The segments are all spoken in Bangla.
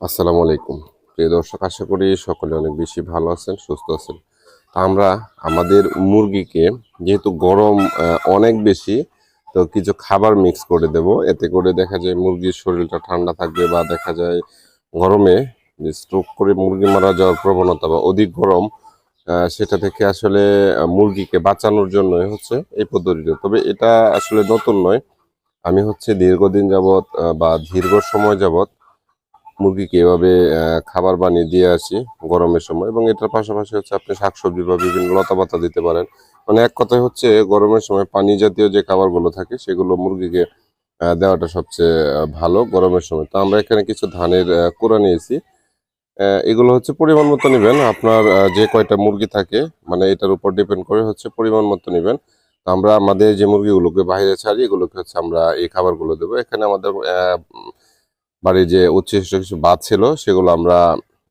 আসসালামু আলাইকুম। প্রিয় দর্শক, আশা করি সকলে অনেক বেশি ভালো আছেন, সুস্থ আছেন। আমরা আমাদের মুরগিকে যেহেতু গরম অনেক বেশি, তো কিছু খাবার মিক্স করে দেব। এতে করে দেখা যায় মুরগির শরীরটা ঠান্ডা থাকবে বা দেখা যায় গরমে যে স্ট্রোক করে মুরগি মারা যাওয়ার প্রবণতা বা অধিক গরম সেটা থেকে আসলে মুরগিকে বাঁচানোর জন্য হচ্ছে এই পদ্ধতিটা। তবে এটা আসলে নতুন নয়। আমি হচ্ছে দীর্ঘদিন যাবৎ বা দীর্ঘ সময় যাবৎ মুরগিকে এভাবে খাবার বানিয়ে দিয়ে আসি গরমের সময় এবং এটার পাশাপাশি হচ্ছে আপনি শাকসবজি বা বিভিন্ন লতাপাতা দিতে পারেন। মানে এক কথায় হচ্ছে গরমের সময় পানি জাতীয় যে খাবারগুলো থাকে সেগুলো মুরগিকে দেওয়াটা সবচেয়ে ভালো গরমের সময়। তো আমরা এখানে কিছু ধানের কুড়া নিয়েছি। এগুলো হচ্ছে পরিমাণ মতো নেবেন। আপনার যে কয়টা মুরগি থাকে মানে এটার উপর ডিপেন্ড করে হচ্ছে পরিমাণ মতো নেবেন। আমরা আমাদের যে মুরগিগুলোকে বাইরে ছাড়ি, এগুলোকে হচ্ছে আমরা এই খাবারগুলো দেবো। এখানে আমাদের বাড়ির যে উচ্ছিষ্ট কিছু ভাত ছিল, সেগুলো আমরা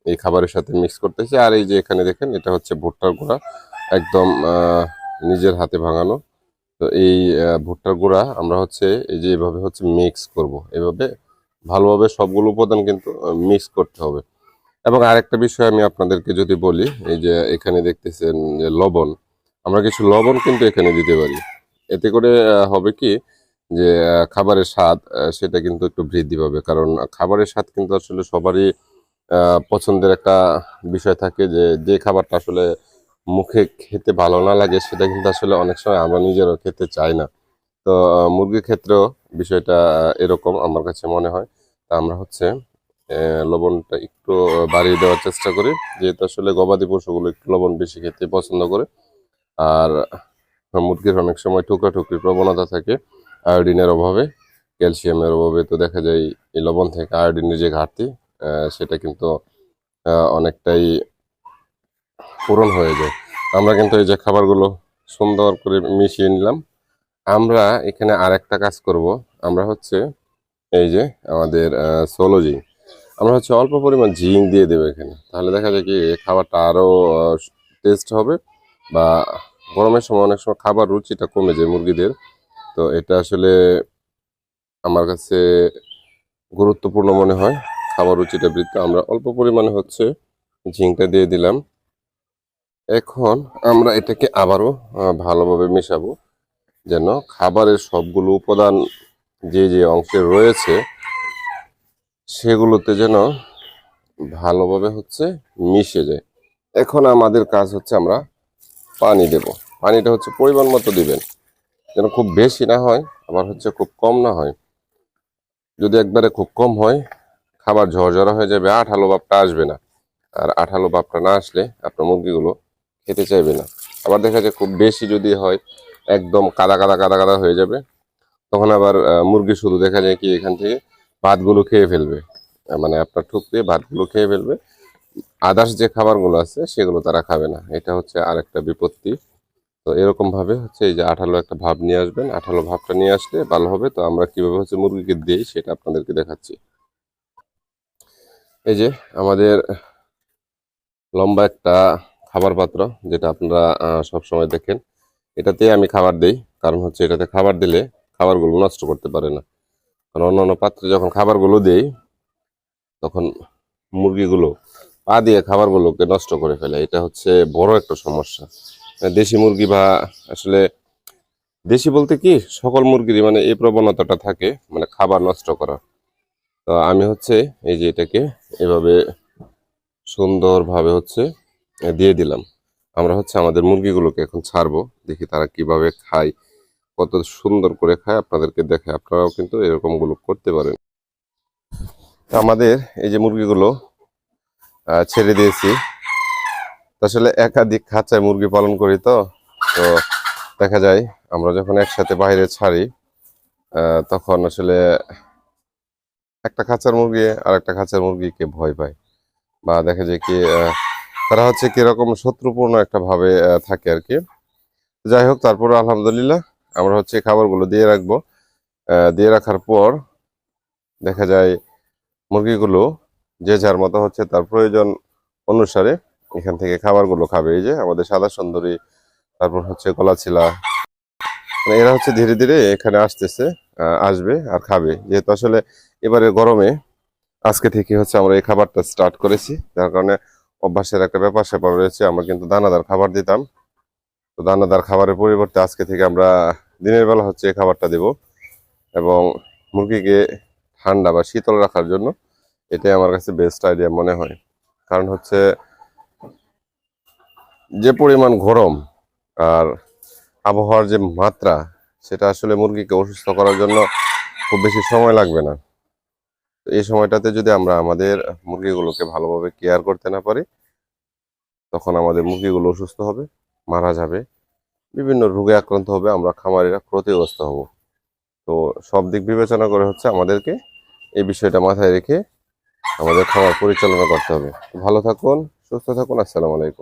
এই খাবারের সাথে মিক্স করতেছি। আর এই যে এখানে দেখেন, এটা হচ্ছে ভুট্টার গুঁড়া। একদম নিজের হাতে ভাঙানো। তো এই ভুট্টার গুঁড়া আমরা হচ্ছে এই যে এভাবে হচ্ছে মিক্স করব। এভাবে ভালোভাবে সবগুলো উপাদান কিন্তু মিক্স করতে হবে। এবং আরেকটা বিষয় আমি আপনাদেরকে যদি বলি, এই যে এখানে দেখতেছেন যে লবণ। আমরা কিছু লবণ কিন্তু এখানে দিতে পারি। এতে করে হবে কি যে খাবারের স্বাদ সেটা কিন্তু একটু বৃদ্ধি পাবে। কারণ খাবারের স্বাদ কিন্তু আসলে সবারই পছন্দের একটা বিষয় থাকে যে যে খাবারটা আসলে মুখে খেতে ভালো না লাগে, সেটা কিন্তু আসলে অনেক সময় আমরা নিজেরও খেতে চাই না। তো মুরগির ক্ষেত্রেও বিষয়টা এরকম আমার কাছে মনে হয়। তা আমরা হচ্ছে লবণটা একটু বাড়িয়ে দেওয়ার চেষ্টা করি। যেহেতু আসলে গবাদি পশুগুলো একটু লবণ বেশি খেতে পছন্দ করে। আর মুরগির অনেক সময় টুকরাটুকরির প্রবণতা থাকে। আয়োডিনের অভাবে, ক্যালসিয়ামের অভাবে, তো দেখা যায় এই লবণ থেকে আয়োডিনের যে ঘাটতি সেটা কিন্তু অনেকটাই পূরণ হয়ে যায়। আমরা কিন্তু এই যে খাবারগুলো সুন্দর করে মিশিয়ে নিলাম। আমরা এখানে আরেকটা কাজ করব। আমরা হচ্ছে এই যে আমাদের সোলোজি আমরা হচ্ছে অল্প পরিমাণ জিঙ্ক দিয়ে দেবো এখানে। তাহলে দেখা যায় কি খাবারটা আরও টেস্ট হবে বা গরমের সময় অনেক সময় খাবার রুচিটা কমে যায় মুরগিদের। তো এটা আসলে আমার কাছে গুরুত্বপূর্ণ মনে হয়। খাবার রুচিটা বৃদ্ধি। আমরা অল্প পরিমাণে হচ্ছে ঝিঙ্কটা দিয়ে দিলাম। এখন আমরা এটাকে আবারও ভালোভাবে মেশাবো। যেন খাবারের সবগুলো উপাদান যে যে অংশে রয়েছে, সেগুলোতে যেন ভালোভাবে হচ্ছে মিশে যায়। এখন আমাদের কাজ হচ্ছে আমরা পানি দেব। পানিটা হচ্ছে পরিমাণ মতো দিবেন। যেন খুব বেশি না হয়, আবার হচ্ছে খুব কম না হয়। যদি একবারে খুব কম হয়, খাবার ঝরঝরা হয়ে যাবে আঠালো ভাবটা আসবে না। আর আঠালো ভাবটা না আসলে আপনার মুরগিগুলো খেতে চাইবে না। আবার দেখা যায় খুব বেশি যদি হয়, একদম কাদা কাদা কাদা কাদা হয়ে যাবে, তখন আবার মুরগি শুধু দেখা যায় কি এখান থেকে ভাতগুলো খেয়ে ফেলবে। মানে আপনার ঠুক দিয়ে ভাতগুলো খেয়ে ফেলবে। আদার্স যে খাবারগুলো আছে, সেগুলো তারা খাবে না। এটা হচ্ছে আরেকটা বিপত্তি। তো এরকম ভাবে হচ্ছে এই যে আঠালো একটা ভাব নিয়ে আসবেন। আঠালো ভাবটা নিয়ে আসলে ভালো হবে। তো আমরা কীভাবে হচ্ছে মুরগিকে দিই সেটা আপনাদেরকে দেখাচ্ছি। এই যে আমাদের লম্বা একটা খাবার পাত্র যেটা আপনারা সব সময় দেখেন। এটাতে আমি খাবার দেই। কারণ হচ্ছে এটাতে খাবার দিলে খাবারগুলো নষ্ট করতে পারে না। কারণ অন্যান্য পাত্রে যখন খাবারগুলো দেই, তখন মুরগিগুলো পা দিয়ে খাবারগুলোকে নষ্ট করে ফেলে। এটা হচ্ছে বড় একটা সমস্যা। দেশি মুরগি বা আসলে দেশি বলতে কি সকল মুরগিরই মানে এই প্রবণতাটা থাকে মানে খাবার নষ্ট করা। তো আমি হচ্ছে এই যে এটাকে এভাবে সুন্দরভাবে হচ্ছে দিয়ে দিলাম। আমরা হচ্ছে আমাদের মুরগিগুলোকে এখন ছাড়বো, দেখি তারা কীভাবে খায়, কত সুন্দর করে খায়, আপনাদেরকে দেখে আপনারাও কিন্তু এরকমগুলো করতে পারেন। আমাদের এই যে মুরগিগুলো ছেড়ে দিয়েছি। আসলে একাধিক খাঁচায় মুরগি পালন করি তো তো দেখা যায় আমরা যখন একসাথে বাইরে ছাড়ি তখন আসলে একটা খাঁচার মুরগি আর একটা খাঁচার মুরগিকে ভয় পায়। বা দেখা যায় কি তারা হচ্ছে কীরকম শত্রুপূর্ণ একটা ভাবে থাকে আর কি। যাই হোক, তারপরে আলহামদুলিল্লাহ আমরা হচ্ছে খাবারগুলো দিয়ে রাখব। দিয়ে রাখার পর দেখা যায় মুরগিগুলো যে যার মতো হচ্ছে তার প্রয়োজন অনুসারে এখান থেকে খাবারগুলো খাবে। এই যে আমাদের সাদা সুন্দরী, তারপর হচ্ছে গলাছিলা মানে এরা হচ্ছে ধীরে ধীরে এখানে আসতেছে আসবে আর খাবে। যেহেতু আসলে এবারে গরমে, আজকে থেকে হচ্ছে আমরা এই খাবারটা স্টার্ট করেছি। যার কারণে অভ্যাসের একটা ব্যাপার স্যাপার রয়েছে। আমরা কিন্তু দানাদার খাবার দিতাম। তো দানাদার খাবারের পরিবর্তে আজকে থেকে আমরা দিনের বেলা হচ্ছে এই খাবারটা দেব। এবং মুরগিকে ঠান্ডা বা শীতল রাখার জন্য এটাই আমার কাছে বেস্ট আইডিয়া মনে হয়। কারণ হচ্ছে যে পরিমাণ গরম আর আবহাওয়ার যে মাত্রা, সেটা আসলে মুরগিকে অসুস্থ করার জন্য খুব বেশি সময় লাগবে না। এই সময়টাতে যদি আমরা আমাদের মুরগিগুলোকে ভালোভাবে কেয়ার করতে না পারি, তখন আমাদের মুরগিগুলো অসুস্থ হবে, মারা যাবে। বিভিন্ন রোগে আক্রান্ত হবে, আমরা খামারিরা ক্ষতিগ্রস্ত হব। তো সব দিক বিবেচনা করে হচ্ছে আমাদেরকে এই বিষয়টা মাথায় রেখে আমাদের খামার পরিচালনা করতে হবে। ভালো থাকুন, সুস্থ থাকুন, আসসালামু আলাইকুম।